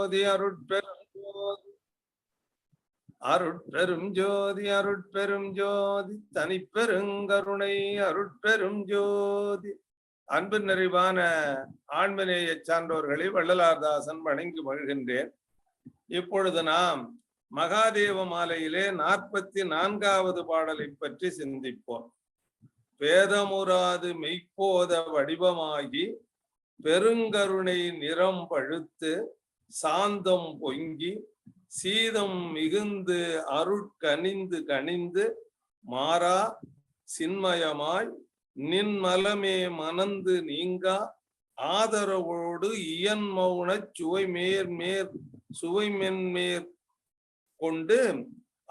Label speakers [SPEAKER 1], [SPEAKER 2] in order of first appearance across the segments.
[SPEAKER 1] ஜோதி அருட்பெரும் ஜோதி. அருட்பெரும் ஜோதி அருட்பெரும் ஜோதி. தனிப்பெருங்கருணை அருட்பெரும் ஜோதி. அன்பு நிறைவான ஆண்மநேய சான்றோர்களை வள்ளலார்தாசன் வணங்கி மகிழ்கின்றேன். இப்பொழுது நாம் மகாதேவ மாலையிலே நாற்பத்தி நான்காவது பாடலை பற்றி சிந்திப்போம். வேதமுறாது மெய்ப்போத வடிவமாகி பெருங்கருணை நிறம் பழுத்து சாந்தம் பொங்கி சீதம் மிகுந்து அருட்கனிந்து கனிந்து மாறா சின்மயமாய் நின்மலமே மணந்து நீங்கா ஆதரவோடு இயன் மௌன சுவை மேர் மேர் சுவை மென்மேற் கொண்டு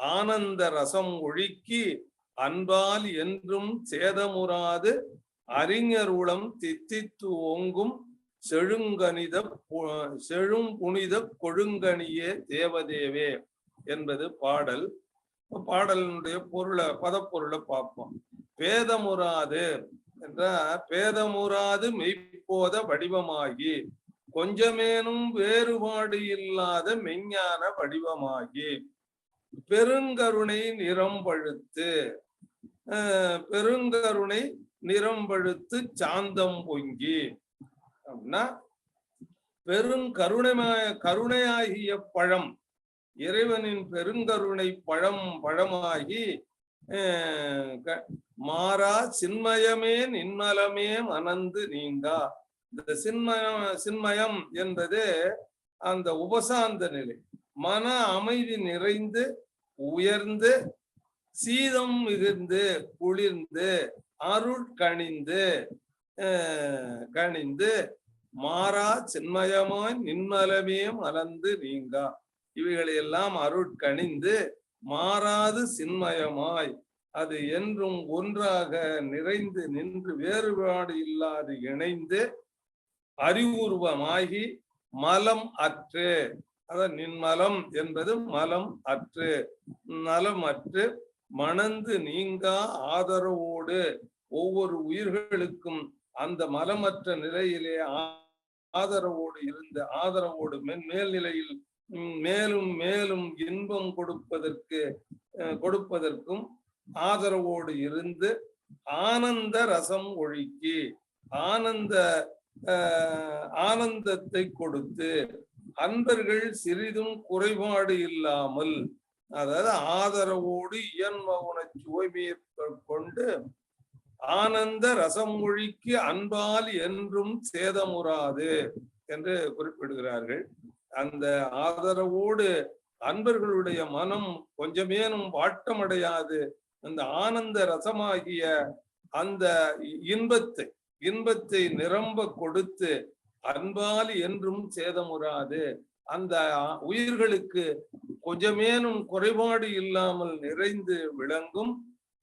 [SPEAKER 1] ஆனந்த ரசம் ஒழுக்கி அன்பால் என்றும் சேதமுறாது அறிஞர் உளம் தித்தித்து ஓங்கும் செழுங்கனித செழும் புனித கொழுங்கணியே தேவதேவே என்பது பாடல். பாடலினுடைய பொருளை பதப்பொருளை பார்ப்போம். பேதமுறாது என்ற பேதமுறாது மெய்ப்போத வடிவமாகி கொஞ்சமேனும் வேறுபாடு இல்லாத மெஞ்ஞான வடிவமாகி பெருங்கருணை நிறம் பழுத்து பெருங்கருணை நிறம் பழுத்து சாந்தம் பொங்கி அப்படின்னா பெருங்கருணைமய கருணையாகிய பழம் இறைவனின் பெருங்கருணை பழம் பழமாகி அஹ், மாறா சின்மயமே நின்மலமே மணந்து நீங்கா. இந்த சின்மயம் சின்மயம் என்பது அந்த உபசாந்த நிலை. மன அமைதி நிறைந்து உயர்ந்து சீதம் மிகுந்து குளிர்ந்து அருட்கணிந்து கணிந்து மாறா சின்மயமாய் நின்மலமே அலந்து நீங்கா. இவைகளை எல்லாம் அருட்கணிந்து மாறாது சின்மயமாய். அது என்றும் ஒன்றாக நிறைந்து நின்று வேறுபாடு இல்லாது இணைந்து அறிவுருவமாகி மலம் அற்று. அதான் நின்மலம் என்பது மலம் அற்று. நலம் அற்று மணந்து நீங்கா ஆதரவோடு ஒவ்வொரு உயிர்களுக்கும் அந்த மலமற்ற நிலையிலே ஆதரவோடு இருந்த ஆதரவோடு மென் மேல் நிலையில் மேலும் மேலும் இன்பம் கொடுப்பதற்கு கொடுப்பதற்கும் ஆதரவோடு இருந்து ஆனந்த ரசம் ஒழுக்கி ஆனந்த ஆனந்தத்தை கொடுத்து அன்பர்கள் சிறிதும் குறைபாடு இல்லாமல் அதாவது ஆதரவோடு இயன்ம சுவைமையை கொண்டு ஆனந்த ரசம் மொழிக்கு அன்பால் என்றும் சேதமுறாது என்று குறிப்பிடுகிறார்கள். அந்த ஆதரவோடு அன்பர்களுடைய மனம் கொஞ்சமேனும் வாட்டமடையாது. அந்த ஆனந்த ரசமாகிய அந்த இன்பத்தை இன்பத்தை நிரம்ப கொடுத்து அன்பால் என்றும் சேதமுறாது. அந்த உயிர்களுக்கு கொஞ்சமேனும் குறைபாடு இல்லாமல் நிறைந்து விளங்கும்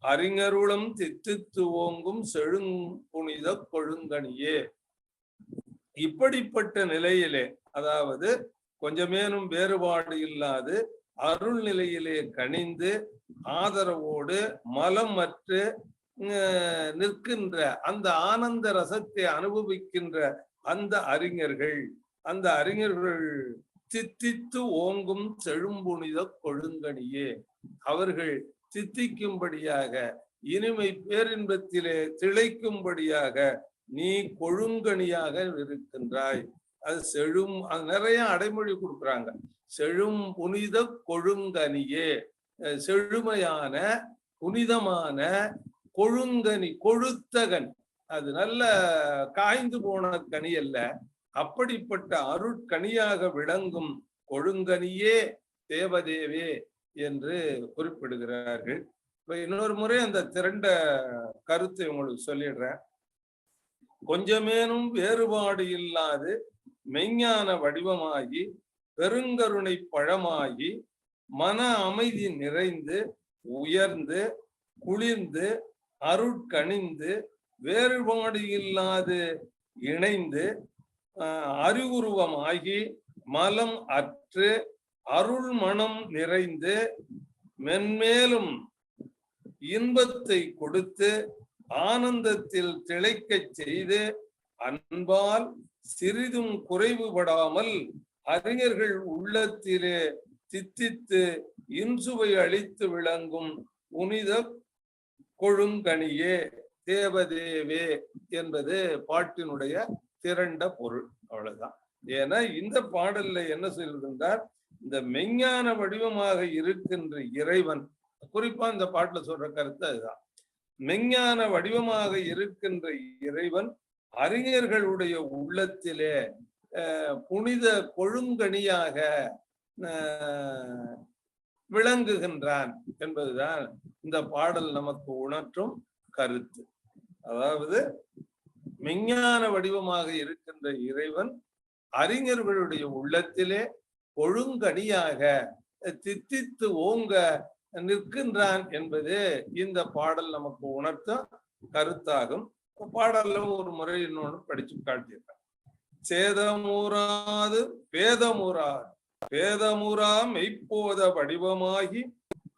[SPEAKER 1] அறிஞருளும் தித்தித்து ஓங்கும் செழுங்குனித கொழுங்கனியே இப்படிப்பட்ட நிலையிலே அதாவது கொஞ்சமேனும் வேறுபாடு இல்லாது அருள் நிலையிலே கனிந்து ஆதரவோடு மலமற்று அஹ், நிற்கின்ற அந்த ஆனந்த ரசத்தை அனுபவிக்கின்ற அந்த அறிஞர்கள் அந்த அறிஞர்கள் தித்தித்து ஓங்கும் செழும்புனித கொழுங்கனியே அவர்கள் சித்திக்கும்படியாக இனிமை பேரின்பத்திலே திளைக்கும்படியாக நீ கொழுங்கனியாக இருக்கின்றாய். அது செழும் அது நிறைய அடைமொழி கொடுக்குறாங்க. செழும் புனித கொழுங்கனியே அஹ் செழுமையான புனிதமான கொழுங்கனி கொழுத்தகன். அது நல்ல காய்ந்து போன கனி அல்ல. அப்படிப்பட்ட அருட்கனியாக விளங்கும் கொழுங்கனியே தேவதேவே. என்று குறிப்பிடுகிறார்கள். இப்போ இன்னொரு முறை அந்த திரண்ட கருத்தை உங்களுக்கு சொல்லிடுறேன். கொஞ்சமேனும் வேறுபாடு இல்லாது மெய்ஞான வடிவமாகி பெருங்கருணை பழமாகி மன அமைதி நிறைந்து உயர்ந்து குளிர்ந்து அருட்கணிந்து வேறுபாடு இல்லாது இணைந்து அறிவுருவமாகி மலம் அற்று அருள் மனம் நிறைந்து மென்மேலும் இன்பத்தை கொடுத்து ஆனந்தத்தில் திளைக்கச் செய்து அன்பால் சிறிதும் குறைவுபடாமல் அறிஞர்கள் உள்ளத்திலே தித்தித்து இன்சுவை அளித்து விளங்கும் புனித கொழுங்கனியே தேவதேவே என்பது பாட்டினுடைய திரண்ட பொருள். அவ்வளவுதான். ஏன்னா இந்த பாடல்ல என்ன சொல்கின்றார் இந்த மெஞ்ஞான வடிவமாக இருக்கின்ற இறைவன். குறிப்பா இந்த பாட்டுல சொல்ற கருத்து அதுதான். மெஞ்ஞான வடிவமாக இருக்கின்ற இறைவன் அறிஞர்களுடைய உள்ளத்திலே அஹ், புனித கொழுங்கனியாக அஹ், விளங்குகின்றான் என்பதுதான் இந்த பாடல் நமக்கு உணர்த்தும் கருத்து. அதாவது மெஞ்ஞான வடிவமாக இருக்கின்ற இறைவன் அறிஞர்களுடைய உள்ளத்திலே ஒழுங்கடியாக தித்தித்து ஓங்க நிற்கின்றான் என்பது இந்த பாடல் நமக்கு உணர்த்த கருத்தாகும். பாடல்ல ஒரு முறை இன்னொன்று படிச்சு காட்டியிருக்கான். சேதமுறாது பேதமுறாது பேதமுறா மெய்ப்போத வடிவமாகி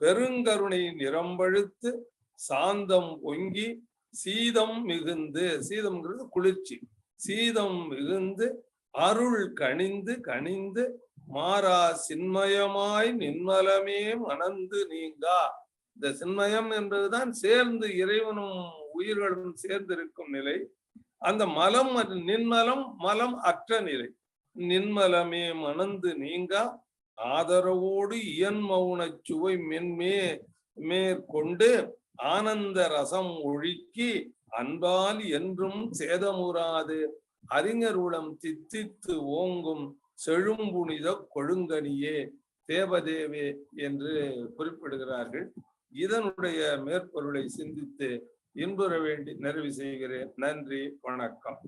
[SPEAKER 1] பெருங்கருணை நிறம்பழுத்து சாந்தம் பொங்கி சீதம் மிகுந்து சீதம்ங்கிறது குளிர்ச்சி சீதம் மிகுந்து அருள் கனிந்து கனிந்து மாறா சின்மயமாய் நின்மலமே மணந்து நீங்கா. இந்த சின்மயம் என்பதுதான் சேர்ந்து இறைவனும் உயிர்களும் சேர்ந்து இருக்கும் நிலை. அந்த மலம் நின்மலம் மலம் அற்ற நிலை. நின்மலமே மணந்து நீங்கா. ஆதரவோடு இயன் மௌன சுவை மென்மே மேற்கொண்டு ஆனந்த ரசம் ஒழுக்கி அன்பால் என்றும் சேதமுறாது. அறிஞர் உளம் தித்தித்து ஓங்கும் செழும்புனித கொழுங்கனியே தேவதேவே என்று குறிப்பிடுகிறார்கள். இதனுடைய மேற்பொருளை சிந்தித்து இன்புற வேண்டி நிறைவு செய்கிறேன். நன்றி வணக்கம்.